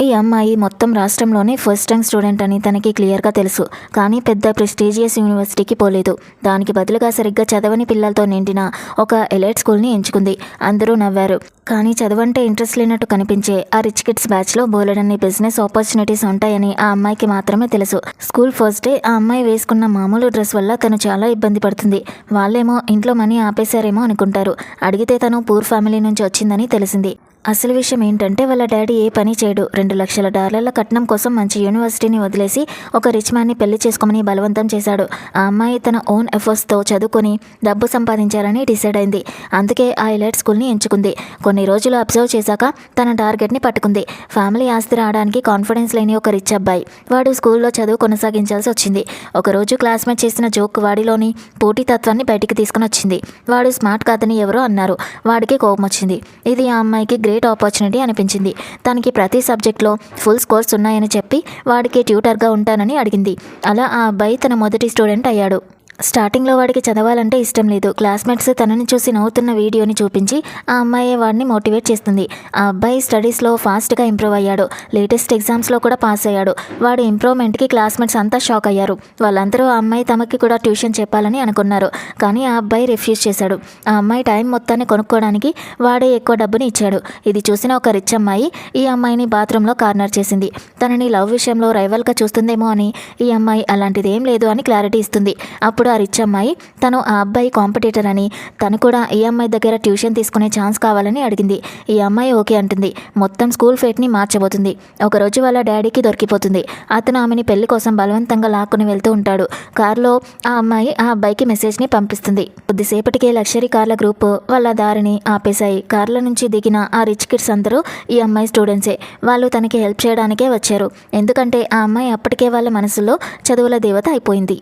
ఈ అమ్మాయి మొత్తం రాష్ట్రంలోనే ఫస్ట్ ర్యాంక్ స్టూడెంట్ అని తనకి క్లియర్గా తెలుసు. కానీ పెద్ద ప్రెస్టీజియస్ యూనివర్సిటీకి పోలేదు. దానికి బదులుగా సరిగ్గా చదవని పిల్లలతో నిండిన ఒక ఎలైట్ స్కూల్ని ఎంచుకుంది. అందరూ నవ్వారు. కానీ చదవంటే ఇంట్రెస్ట్ లేనట్టు కనిపించే ఆ రిచ్ కిడ్స్ బ్యాచ్లో బోలెడన్ని బిజినెస్ ఆపర్చునిటీస్ ఉంటాయని ఆ అమ్మాయికి మాత్రమే తెలుసు. స్కూల్ ఫస్ట్ డే ఆ అమ్మాయి వేసుకున్న మామూలు డ్రెస్ వల్ల తను చాలా ఇబ్బంది పడుతుంది. వాళ్ళేమో ఇంట్లో మనీ ఆపేశారేమో అనుకుంటారు. అడిగితే తను పూర్ ఫ్యామిలీ నుంచి వచ్చిందని తెలిసింది. అసలు విషయం ఏంటంటే వాళ్ళ డాడీ ఏ పని చేయడు. రెండు లక్షల డాలర్ల కట్నం కోసం మంచి యూనివర్సిటీని వదిలేసి ఒక రిచ్ మ్యాన్ని పెళ్ళి చేసుకోమని బలవంతం చేశాడు. ఆ అమ్మాయి తన ఓన్ ఎఫర్ట్స్తో చదువుకొని డబ్బు సంపాదించాలని డిసైడ్ అయింది. అందుకే ఆ ఎలైట్ స్కూల్ని ఎంచుకుంది. కొన్ని రోజులు అబ్జర్వ్ చేశాక తన టార్గెట్ని పట్టుకుంది. ఫ్యామిలీ ఆస్తి రావడానికి కాన్ఫిడెన్స్ లేని ఒక రిచ్ అబ్బాయి. వాడు స్కూల్లో చదువు కొనసాగించాల్సి వచ్చింది. ఒకరోజు క్లాస్మేట్ చేసిన జోక్ వాడిలోని పోటీతత్వాన్ని బయటికి తీసుకుని వచ్చింది. వాడు స్మార్ట్ కాదని ఎవరో అన్నారు. వాడికి కోపం వచ్చింది. ఇది ఆ అమ్మాయికి గ్రేట్ ఆపర్చునిటీ అనిపించింది. తనకి ప్రతి సబ్జెక్ట్లో ఫుల్ స్కోర్స్ ఉన్నాయని చెప్పి వాడికి ట్యూటర్గా ఉంటానని అడిగింది. అలా ఆ అబ్బాయి తన మొదటి స్టూడెంట్ అయ్యాడు. స్టార్టింగ్లో వాడికి చదవాలంటే ఇష్టం లేదు. క్లాస్మేట్స్ తనని చూసి నవ్వుతున్న వీడియోని చూపించి ఆ అమ్మాయి వాడిని మోటివేట్ చేస్తుంది. ఆ అబ్బాయి స్టడీస్లో ఫాస్ట్గా ఇంప్రూవ్ అయ్యాడు. లేటెస్ట్ ఎగ్జామ్స్లో కూడా పాస్ అయ్యాడు. వాడి ఇంప్రూవ్మెంట్కి క్లాస్మేట్స్ అంతా షాక్ అయ్యారు. వాళ్ళందరూ ఆ అమ్మాయి తమకి కూడా ట్యూషన్ చెప్పాలని అనుకున్నారు. కానీ ఆ అబ్బాయి రిఫ్యూజ్ చేశాడు. ఆ అమ్మాయి టైం మొత్తాన్ని కొనుక్కోవడానికి వాడే ఎక్కువ డబ్బుని ఇచ్చాడు. ఇది చూసిన ఒక రిచ్ అమ్మాయి ఈ అమ్మాయిని బాత్రూంలో కార్నర్ చేసింది. తనని లవ్ విషయంలో రైవల్గా చూస్తుందేమో అని ఈ అమ్మాయి అలాంటిది ఏం లేదు అని క్లారిటీ ఇస్తుంది. అప్పుడు ఆ రిచ్ అమ్మాయి. తను ఆ అబ్బాయి కాంపిటీటర్ అని. తను కూడా ఈ అమ్మాయి దగ్గర ట్యూషన్ తీసుకునే ఛాన్స్ కావాలని అడిగింది. ఈ అమ్మాయి ఓకే అంటుంది. మొత్తం స్కూల్ ఫేట్ని మార్చబోతుంది. ఒకరోజు వాళ్ళ డాడీకి దొరికిపోతుంది. అతను ఆమెని పెళ్ళి కోసం బలవంతంగా లాక్కుని వెళ్తూ ఉంటాడు. కారులో ఆ అమ్మాయి ఆ అబ్బాయికి మెసేజ్ని పంపిస్తుంది. కొద్దిసేపటికే లక్షరీ కార్ల గ్రూప్ వాళ్ళ దారిని ఆపేశాయి. కార్ల నుంచి దిగిన ఆ రిచ్ కిడ్స్ అందరూ ఈ అమ్మాయి స్టూడెంట్సే వాళ్ళు తనకి హెల్ప్ చేయడానికే వచ్చారు. ఎందుకంటే ఆ అమ్మాయి అప్పటికే వాళ్ళ మనసులో చదువుల దేవత అయిపోయింది.